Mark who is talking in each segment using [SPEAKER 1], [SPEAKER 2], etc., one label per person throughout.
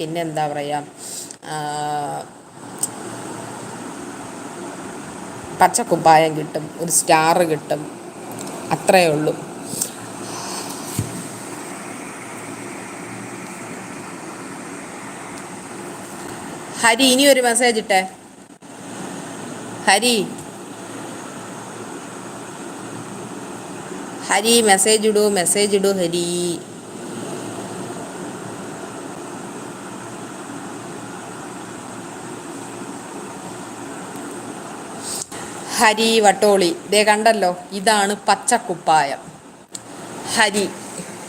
[SPEAKER 1] പിന്നെ എന്താ പറയുക പച്ചക്കുപ്പായം കിട്ടും ഒരു സ്റ്റാർ കിട്ടും അത്രയേ ഉള്ളൂ. ഹരി ഇനി ഒരു മെസ്സേജ് ഇട്ടേ? ഹരി. ഹരി മെസ്സേജ് ഇടൂ മെസ്സേജ് ഇടൂ ഹരി. ഹരി വട്ടോളി. ദേ കണ്ടല്ലോ ഇതാണ് പച്ചക്കുപ്പായം. ഹരി.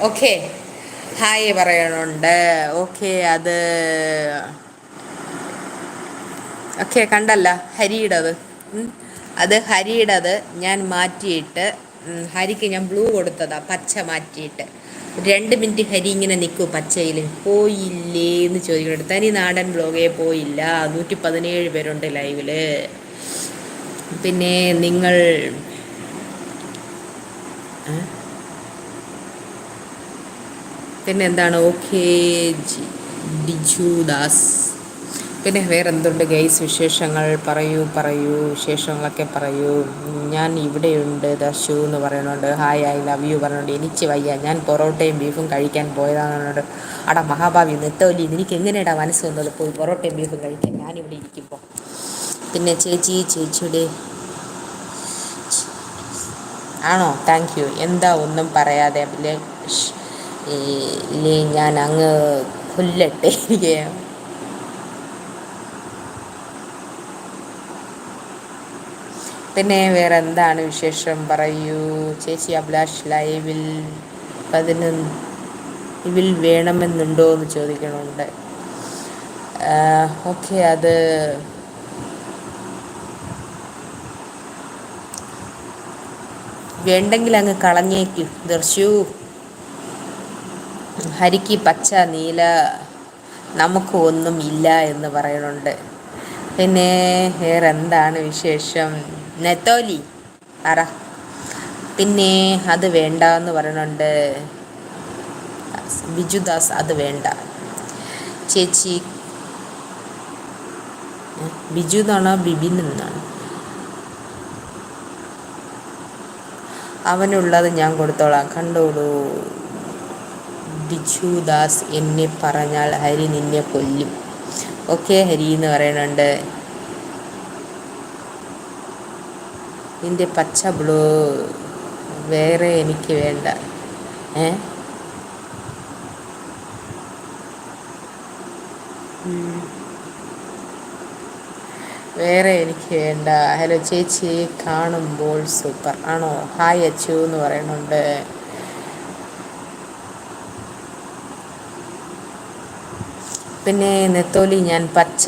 [SPEAKER 1] ഓക്കെ. ഹായ് പറയണുണ്ട്. ഓക്കെ അത് ഓക്കെ കണ്ടല്ല ഹരിയുടേത്. അത് ഹരിയുടേത് ഞാൻ മാറ്റിയിട്ട് ഹരിക്ക് ഞാൻ ബ്ലൂ കൊടുത്തതാ പച്ച മാറ്റിയിട്ട്. രണ്ട് മിനിറ്റ് ഹരി ഇങ്ങനെ നിൽക്കൂ പച്ചയിൽ പോയില്ലേ എന്ന് ചോദിക്കുന്നുണ്ട് തനി നാടൻ ബ്ലോഗേ പോയില്ല. നൂറ്റി പതിനേഴ് പേരുണ്ട് ലൈവിൽ പിന്നെ നിങ്ങൾ പിന്നെ എന്താണ്? ഓക്കെ ബിജുദാസ് പിന്നെ വേറെ എന്തുണ്ട് ഗൈസ് വിശേഷങ്ങൾ? പറയൂ പറയൂ വിശേഷങ്ങളൊക്കെ പറയൂ. ഞാൻ ഇവിടെയുണ്ട് ദശു എന്ന് പറയുന്നുണ്ട്. ഹായ് ഐ ലവ് യു പറയുന്നുണ്ട് എനിക്ക് വയ്യ. ഞാൻ പൊറോട്ടയും ബീഫും കഴിക്കാൻ പോയതാണെന്നുണ്ട് അടാ മഹാഭാവി നിത്തോലി എനിക്ക് എങ്ങനെയാടാ മനസ്സ് വന്നത്? പോയി പൊറോട്ടയും ബീഫും കഴിക്കാൻ ഞാനിവിടെ ഇരിക്കുമ്പോൾ പിന്നെ ചേച്ചി ചേച്ചിയുടെ ആണോ? താങ്ക് യു എന്താ ഒന്നും പറയാതെ ഇല്ലേ ഞാൻ അങ്ങ് കൊല്ലട്ടെ പിന്നെ വേറെ എന്താണ് വിശേഷം? പറയൂ. ചേച്ചി അഭിലാഷ് ലൈവിൽ പതിനൊന്ന് ഇവിൽ വേണമെന്നുണ്ടോ എന്ന് ചോദിക്കണുണ്ട്. ഓക്കെ അത് വേണ്ടെങ്കിൽ അങ്ങ് കളഞ്ഞേക്കു. ദർശു. ഹരിക്ക് പച്ച നീല നമുക്ക് ഒന്നും ഇല്ല എന്ന് പറയുന്നുണ്ട് പിന്നെ വേറെ എന്താണ് വിശേഷം? നെത്തോലി. അറ പിന്നെ അത് വേണ്ട എന്ന് പറയുന്നുണ്ട് ബിജുദാസ് അത് വേണ്ട. ചേച്ചി. ബിജു എന്നാണോ? ബിബിൻ എന്നാണ്. അവനുള്ളത് ഞാൻ കൊടുത്തോളാം. കണ്ടോളൂ. ബിച്ചുദാസ് എന്നെ പറഞ്ഞാൽ ഹരി നിന്നെ കൊല്ലും. ഓക്കെ ഹരി എന്ന് പറയുന്നുണ്ട്. നിന്റെ പച്ച ബ്ലൂ വേറെ എനിക്ക് വേണ്ട. ഏ? വേറെ എനിക്ക് വേണ്ട. ഹലോ ചേച്ചി കാണുമ്പോൾ സൂപ്പർ. ആണോ? ഹായ് അച്ചു എന്ന് പറയുന്നുണ്ട്. പിന്നെ നെത്തോലി ഞാൻ പച്ച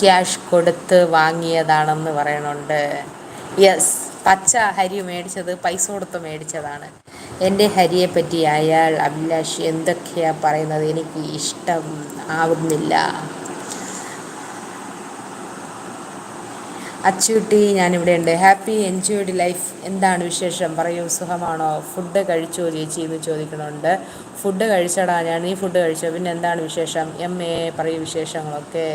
[SPEAKER 1] ക്യാഷ് കൊടുത്ത് വാങ്ങിയതാണെന്ന് പറയണുണ്ട് യെസ് പച്ച ഹരി മേടിച്ചത് പൈസ കൊടുത്ത് മേടിച്ചതാണ്. എന്റെ ഹരിയെ പറ്റി അയാൾ അഭിലാഷ് എന്തൊക്കെയാണ് പറയുന്നത്? എനിക്ക് ഇഷ്ടം ആവുന്നില്ല. അച്ചൂട്ടി ഞാനിവിടെ ഉണ്ട്. ഹാപ്പി എൻജോയ്ഡ് ലൈഫ് എന്താണ് വിശേഷം? പറയൂ. സുഖമാണോ? ഫുഡ് കഴിച്ചോ ചേച്ചി എന്ന് ചോദിക്കണുണ്ട്. ഫുഡ് കഴിച്ചടാ. ഞാൻ നീ ഫുഡ് കഴിച്ചോ. പിന്നെ എന്താണ് വിശേഷം? എം എ പറയൂ വിശേഷങ്ങളൊക്കെ.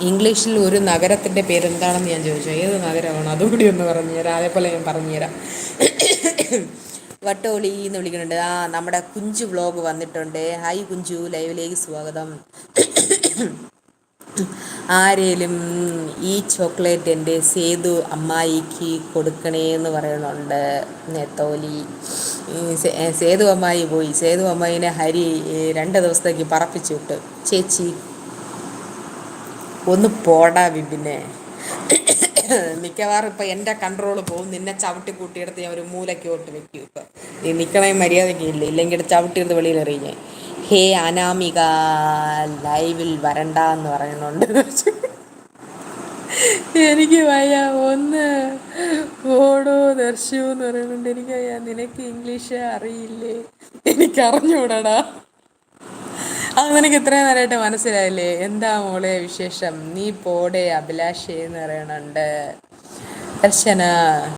[SPEAKER 1] ഇംഗ്ലീഷിൽ ഒരു നഗരത്തിന്റെ പേരെന്താണെന്ന് ഞാൻ ചോദിച്ചു. ഏത് നഗരമാണ്? അതുകൂടി ഒന്ന് പറഞ്ഞു തരാം. അതേപോലെ ഞാൻ പറഞ്ഞുതരാം വട്ടോളി എന്ന് വിളിക്കുന്നുണ്ട്. ആ നമ്മുടെ കുഞ്ചു വ്ളോഗ് വന്നിട്ടുണ്ട്. ഹായ് കുഞ്ചു. ലൈവിലേക്ക് സ്വാഗതം. ആരേലും ഈ ചോക്ലേറ്റ് എന്റെ സേതു അമ്മായിക്ക് കൊടുക്കണേ എന്ന് പറയുന്നുണ്ട്. നെത്തോലി. സേതു അമ്മായി പോയി. സേതു അമ്മായിനെ ഹരി രണ്ട് ദിവസത്തേക്ക് പറപ്പിച്ചു വിട്ട്. ചേച്ചി ഒന്ന് പോടാ വിപിനെ. മിക്കവാറും ഇപ്പം എന്റെ കൺട്രോൾ പോകും. നിന്നെ ചവിട്ടി കൂട്ടിയെടുത്ത് ഞാൻ ഒരു മൂലയ്ക്ക് ഓട്ട് വെക്കും ഇപ്പം. നീ നിൽക്കണേ മര്യാദയ്ക്ക് ഇല്ല? ഇല്ലെങ്കിൽ ചവിട്ടിയെടുത്ത് വെളിയിൽ ഞാൻ. ഹേ അനാമിക ലൈവിൽ വരണ്ട എന്ന് പറയുന്നുണ്ട്. എനിക്ക് വയ്യ. ഒന്ന് ഓടോ ദർശു എന്ന് പറയുന്നുണ്ട്. എനിക്ക് വയ്യ നിനക്ക് ഇംഗ്ലീഷ് അറിയില്ലേ? എനിക്ക് അറിഞ്ഞൂടടാ അത് നിനക്ക് ഇത്രയും നേരമായിട്ട് മനസ്സിലായില്ലേ? എന്താ മോളെ വിശേഷം? നീ പോടെ അഭിലാഷേ എന്ന് പറയണുണ്ട് ദർശന.